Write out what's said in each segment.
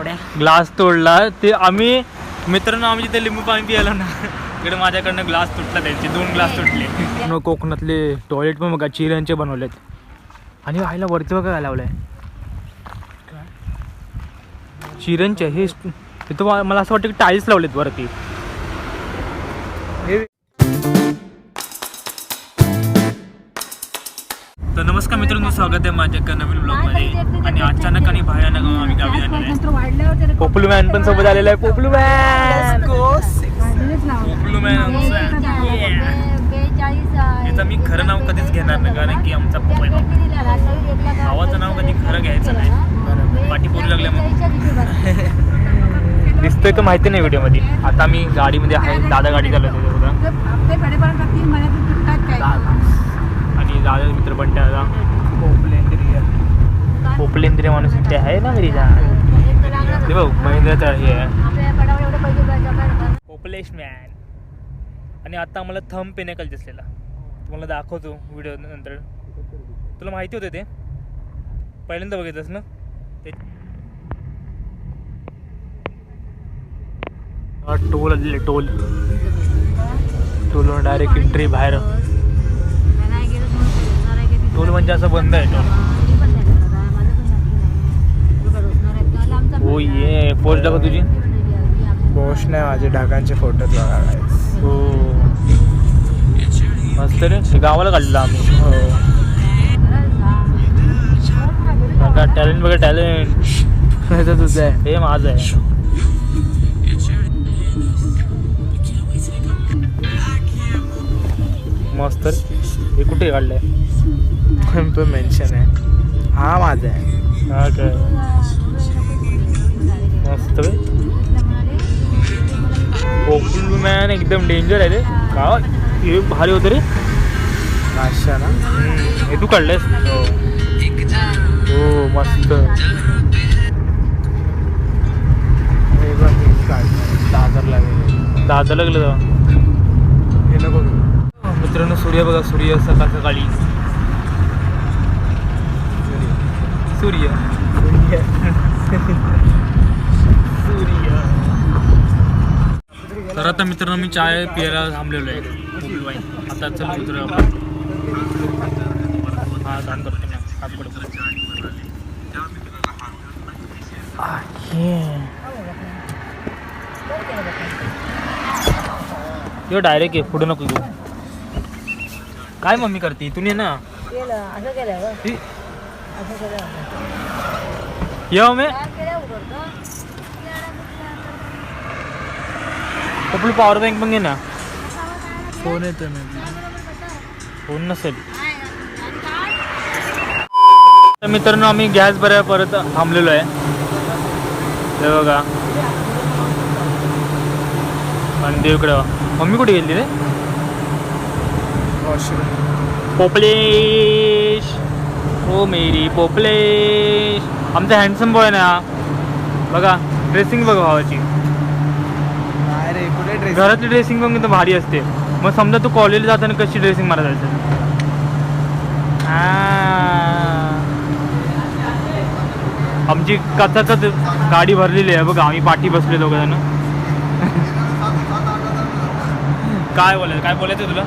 थोड्या. ग्लास तोडला. ते आम्ही मित्रांनो आम्ही जिथे लिंबू पाणी पियालो ना इकडे माझ्याकडनं ग्लास तुटला त्यांचे दोन ग्लास तुटले. कोकणातले टॉयलेट पण बघा चिऱ्यांचे बनवलेत. आणि आईला वरती बघा काय लावलंय. चिऱ्यांचे हे तर मा- मला असं वाटतं की टाईल्स लावलेत वरती. तर नमस्कार मित्रांनो स्वागत आहे माझ्या एका नवीन ब्लॉगमध्ये आणि अचानक आणि भयानक आम्ही गावी जाणार आहे. पोपलू मॅन पण सोबत आलेला आहे. पोपलू मॅन पोपलू मॅन याचं मी खरं नाव कधीच घेणार नाही कारण की आमचा पोपल भावाचं नाव कधी खरं घ्यायचं नाही. पाठी पोरू लागल्या मग. दिसतोय का माहिती नाही व्हिडिओमध्ये? आता मी गाडीमध्ये आहे दादा गाडी चालवतो बघा. आणि दादा मित्र पण त्याला पोपलेंद्रिय माणूस इथे आहे ना घरी ते बघ महिंद्राचं हे आहे. पोपलेश मॅन आणि आता आम्हाला थंब पेनेकल दिसलेला. तुम्हाला दाखवतो व्हिडिओ नंतर. तुला माहिती होतं ते? पहिल्यांदा बघितलंस ना? ते हा, टोल आलेले टोल टोलवर डायरेक्ट एंट्री बाहेर. टोल म्हणजे असं बंद आहे. टोल हो ये. पोस्ट दाखव तुझी. पोस्ट नाही माझे ढगांचे फोटो हो. मस्त रे. गावाला काढलेलं आम्ही. हो. बघा टॅलेंट बघा टॅलेंट. तर तुझं आहे. हे माझं आहे. मस्त रे. हे कुठे काढलंय? पण पण मेन्शन आहे. हा माझा आहे. हा काय? मस्त रे. पोपल मॅन एकदम डेंजर आहे रे. का हे भारी होतं रे. नाश्ता ना? हे तू काढलंयस? हो. मस्त. हे बघ मी काढलं दादरला गेले. दादा लागलं तेव्हा. हे नको. मित्रांनो सूर्य बघा सूर्य सकाळ सकाळी. सूर्य. सूर्य. तर आता मित्रांनो मी चाय पियायला थांबलेलो आहे. वाईन. आता चल उतर हा काम करतो मी. यो डायरेक्ट आहे पुढे नको घेऊ. काय मम्मी करते? इथून ये येऊ मे. आपलं पॉवर बँक पण घे ना. फोन येतो फोन नसेल. तर मित्रांनो आम्ही गॅस भरायला परत थांबलेलो आहे. हे बघा. आणि देवकडे मम्मी कुठे गेली रे? पोपलेश. ओ मेरी पोपलेश आमचा हँडसम बॉय ना. बघा ड्रेसिंग बघा भावाची. घरातली ड्रेसिंग एकदम भारी असते. मग समजा तू कॉलेजला जाताना कशी ड्रेसिंग मारत असेल आमची कचाकच गाडी भरलेली आहे. बघा आम्ही पाठी बसले दोघं जण काय बोलायचं? काय बोलायचं तुला?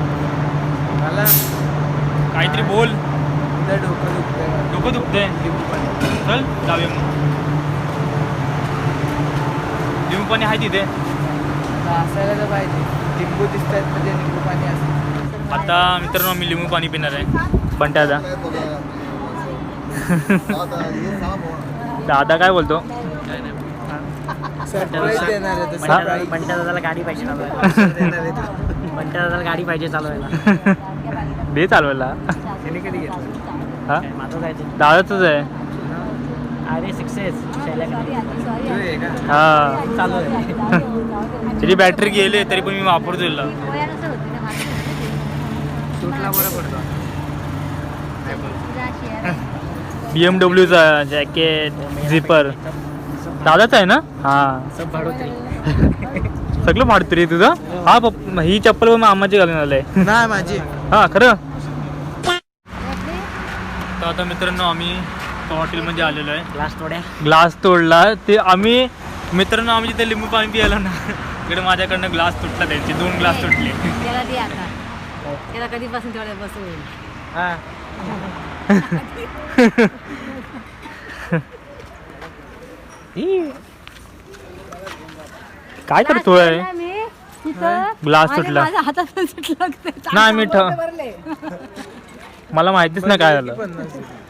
काहीतरी बोल. इथं डोकं दुखतंय. डोकं दुखतंय? चल जाऊया मग. लिंबू पाणी आहे तिथे. असायला तर पाहिजे. लिंबू दिसत आहेत म्हणजे लिंबू पाणी असतं आता मित्रांनो आम्ही लिंबू पाणी पिणार आहे. पण दादा दादा काय बोलतो? सरप्राईज देणार आहे दादाला गाडी पाहिजे Surprise देणार आहे. बंट्या दादाला गाडी पाहिजे चालवायला. दे चालवायला. याने कधी घेतलं? हा? माझं जायचं आहे. अरे सक्सेस हा. चालू आहे. त्याची बॅटरी गेली तरी पण मी वापरतो तिला सूटला बरं पडतो. बी एम डब्ल्यूचा जॅकेट झिपर दादाच आहे ना? हा. सब भाडोत्री. सगळं फाडतो रे तुझं? हा पप ही चप्पल पण मामाची घालून आलंय. नाही माझी. हा खरं? तर आता मित्रांनो आम्ही हॉटेलमध्ये आलेलो आहे. ग्लास थोड्या ग्लास तोडला. ते आम्ही मित्रांनो आम्ही तिथे लिंबू पाणी पियालो ना इकडे माझ्याकडनं ग्लास तुटला त्यांचे. दोन ग्लास तुटले. त्याला दे आता. त्याला कधीपासून तेवढ्या बसू होईल? हा. काय करतोय? ग्लास तुटला. माझ्या हातातून सुटलं ते. नाही मी ठ मला माहितीच नाही काय झालं. पन्नास दिले.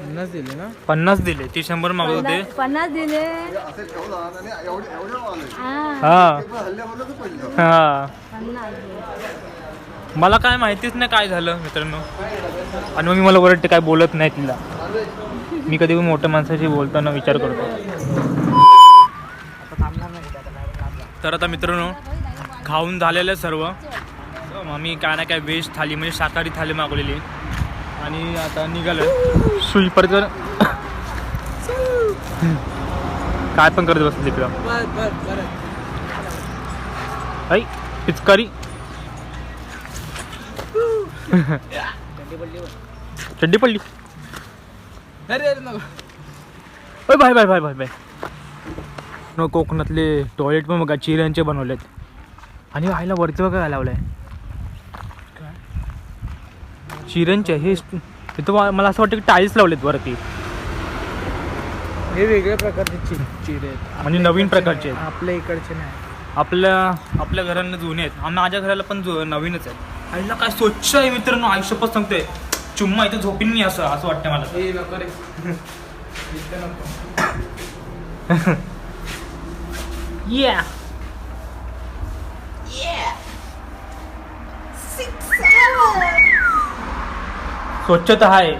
पन्नास दिले ना? पन्नास दिले ती शंभर मागत होते. पन्नास- दिले. हा. मला काय माहितीच नाही काय झालं मित्रांनो. आणि मग मी मला ओरडते काय बोलत नाही तिला. मी कधी पण मोठ्या माणसाशी बोलताना विचार करतो. तर आता मित्रांनो खाऊन झालेलं आहे सर्व आम्ही काय ना काय व्हेज थाली म्हणजे शाकाहारी थाली मागवलेली. आणि आता निघालो सुई परत काय पण करत बसलं तिकडं ऐ पिचकारी. चड्डी पडली अरे अरे नको. ओय bye bye bye bye bye. न कोकणातले टॉयलेट पण बघा चिऱ्यांचे बनवलेत. आणि व्हायला वरती बघा काय लावलंय. चिऱ्यांचे हे हे तर मला असं वाटतं की टाईल्स लावलेत वरती हे वेगळ्या प्रकारचे चिरे आहेत. म्हणजे नवीन प्रकारचे आहेत. आपल्या इकडचे नाही. आपल्या आपल्या घरांना जुने आहेत. आणि माझ्या घराला पण जु नवीनच आहेत. आईला काय स्वच्छ आहे मित्रांनो आयुष्यपत सांगतोय. चुम्मा इथे झोपीन नाही असं असं वाटतं मला. हे नको रे. इथं नको. Yeah. स्वच्छता आहे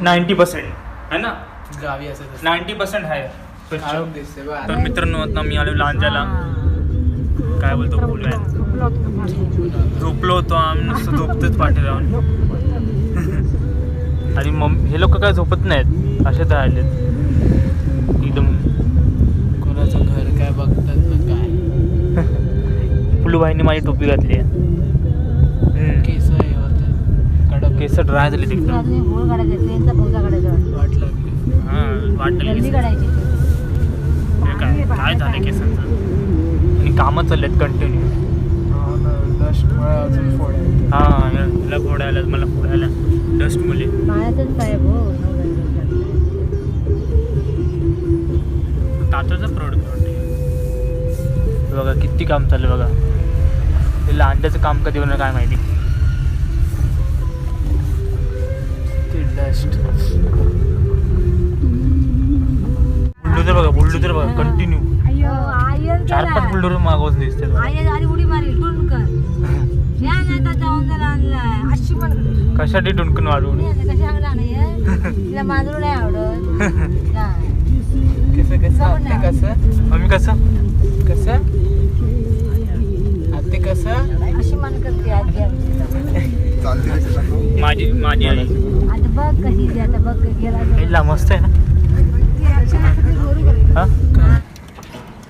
नाईन्टी पर्सेंट. आहे ना? गावी असं. नाईन्टी पर्सेंट आहे स्वच्छ. तर मित्रांनो आता मी आलो लांजाला काय बोलतो बोलूया. झोपलो होतो खाली. झोपलो होतो आम्ही नुसतं झोपतोच पाठी राहून आणि मग हे लोक काय झोपत नाहीत. असे तर आलेत. एकदम. कोणाचं घर काय बघतात ना काय? फुलूबाईने माझी टोपी घातली आहे. केस ड्राय झाले तिकडं काढायचा ट्रेनचा. वाट लागली. हां हे काय काय झालं केसांचं? आणि कामं चाललेत कंटिन्यू हां ह्याला फोड्या आल्या मला फोड्या आल्या डस्ट मुले पाण्यातच पाय भाऊ नऊ गल्ली. तात्याचं प्रोडक्ट वाटते बघा किती काम चाललं बघा. हे अंड्याचं काम कधी होणार काय माहिती? डस्ट बुलडोजर बघा बुलडोजर बघा कंटिन्यू चार पाच बुलडोजर मागवून दिसते बघा. आयन आली उडी मारेल टुनकन या नाही तर जाऊन जर आणलाय. अशी पण कशासाठी डुंकन वाढवून? कशा आणला नाही तिला मांजरू नाही आवडत. नाही. कसं कसं? कसं? आम्ही कसं? कसं? आते कसं? अशी मन करते. माझी माझी आई. आता बघ कशी जी आता बघ गेला मस्त आहे ना? हा?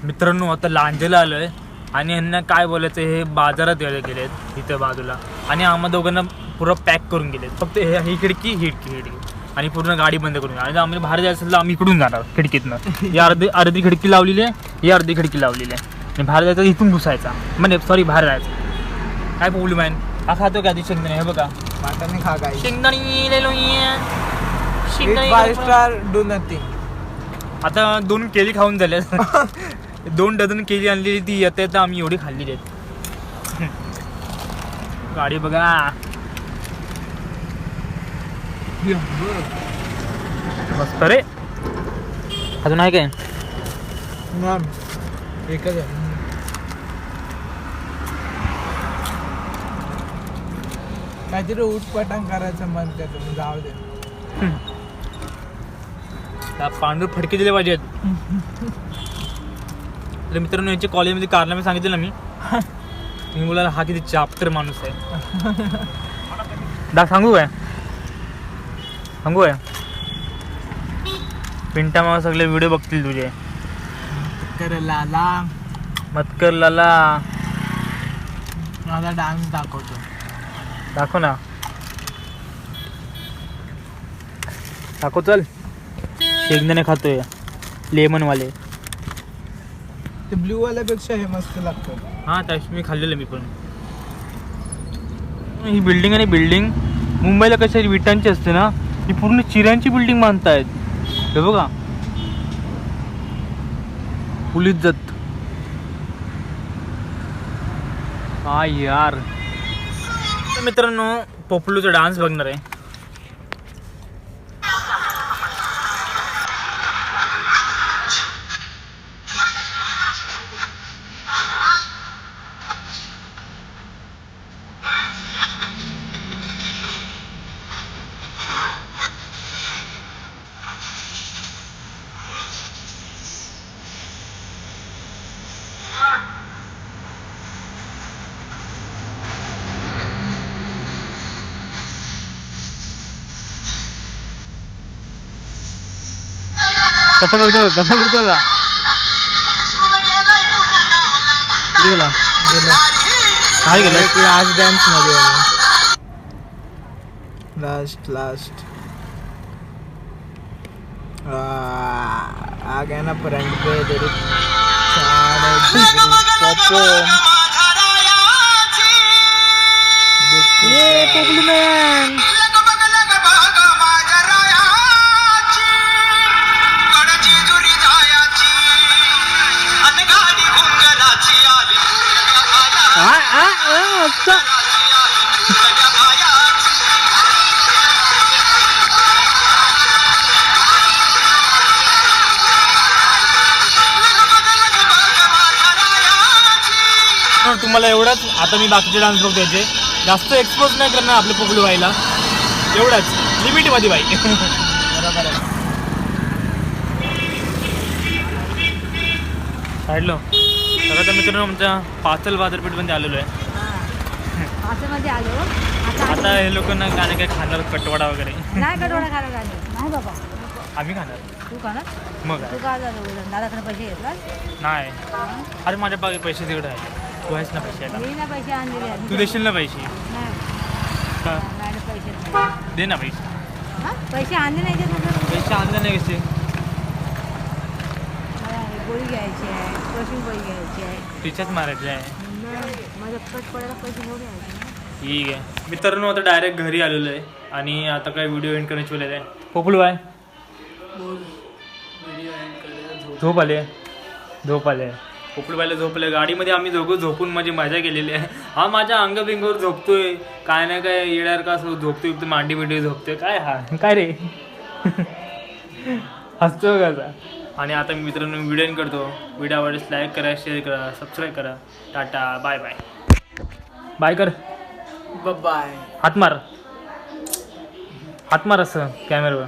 मित्रांनो आता लांजेला आलोय. आणि यांना काय बोलायचं हे बाजारात गेले गेलेत इथं बाजूला. आणि आम्हा दोघांना पूर्ण पॅक करून गेलेत. फक्त हे ही खिडकी ही खिडकी आणि पूर्ण गाडी बंद करून आणि आम्ही बाहेर जायचं असेल तर आम्ही इकडून जाणार खिडकीतनं. ही अर्धी अर्धी खिडकी लावलेली आहे ही अर्धी खिडकी लावलेली आहे. आणि बाहेर जायचं इथून घुसायचा. म्हणजे सॉरी बाहेर जायचं. काय प्रॉब्लेम आहे? हा खातो का आधी हे बघा. वाटाने खा गाई शेंगदाणे लय लो ये. फाय शेंगदाणे स्टार डू नथिंग आता दोन केळी खाऊन झाल्या दोन डझन केळी आणलेली ती येता येता आम्ही एवढी खाल्लेली आहेत गाडी बघा. मस्त रे. अजून आहे काय? एकच आहे. काहीतरी उठपटांग करायचं मन करतं जाऊ दे. त्या पांढरे फडके दिले पाहिजेत. तर मित्रांनो यांच्या कॉलेजमध्ये कारनामे सांगितले ना मी. मी बोलायला हा किती चाप्टर माणूस आहे. दा सांगू काय? सांगू काय? पिंटा मामा सगळे व्हिडिओ बघतील तुझे. कर लाला. मतकर लाला. माझा डान्स दाखवतो. दाखव ना. दाखव चल. शेंगदाणे खातोय. लेमनवाले. ते ब्ल्यू वाल्यापेक्षा हे मस्त लागतं. हां त्या मी खाल्लेलं मी पण. ही बिल्डिंग आणि बिल्डिंग. मुंबईला कशा विटांची असते ना ही पूर्ण चिऱ्यांची बिल्डिंग बांधतायत. हे बघा. पोलीस जत. काय यार. मित्रांनो पोपुलूचा डान्स बघणार आहे. कसं करतो कसं करतो का किती गेला काय गेलं लास्ट डान्समध्ये लास्ट लास्ट आ गया ना फ्रंट पे तेरी ये पोपलू मॅन तुम्हाला एवढंच. आता मी बाकीचे डान्स बघतो याचे जास्त एक्सपोज नाही करणार आपले पोपलू व्हायला एवढंच. लिमिटमध्ये बाई. बरोबर आहे तर आता मित्रांनो आमच्या पाचल बाजारपेठमध्ये आलेलो आहे. असं मध्ये आलो. आता हे लोक ना गाणे काय खाणार? कटवाडा वगैरे. नाही कटवडा खायला झाले नाही बाबा. आम्ही खाणार. तू का ना मग तू काय का झालं दादाकडे पैसे घेतलास? नाही. अरे माझ्या पैसे तिकडे आहे. तू आहेस ना पैसे आता. मी ना पैसे आणलेले आहेत. तू देशील ना पैसे? नाही का? नाही पैसे नाही. दे ना पैसे. हा? पैसे आणले नाही पैसे आणले नाही कसे? मला गोळी घ्यायची आहे गोळी घ्यायची आहे. तिच्याच मारायचे आहे. मग पडायला पैसे. ठीक आहे. मित्रांनो आता डायरेक्ट घरी आलेलो आहे आणि आता काय व्हिडिओ एंड करण्याची वेळ आहे. पोपलू आहे झोप आले झोप आले पोपलू बायला झोपले गाडीमध्ये आम्ही दोघं झोपून माझी मजा केलेली आहे. हा माझ्या अंग बिंगावर झोपतोय. काय ना काय येणार का असं झोपतोय तर मांडी बिंडी झोपतोय. काय हा? काय रे? हसतो कसा आणि आता मी मित्रांनो व्हिडिओ करतो. व्हिडिओ आवडल्यास लाईक करा शेअर करा सबस्क्राईब करा. टाटा बाय बाय बाय कर. बाय हात मार. हात मार असं कॅमेरावर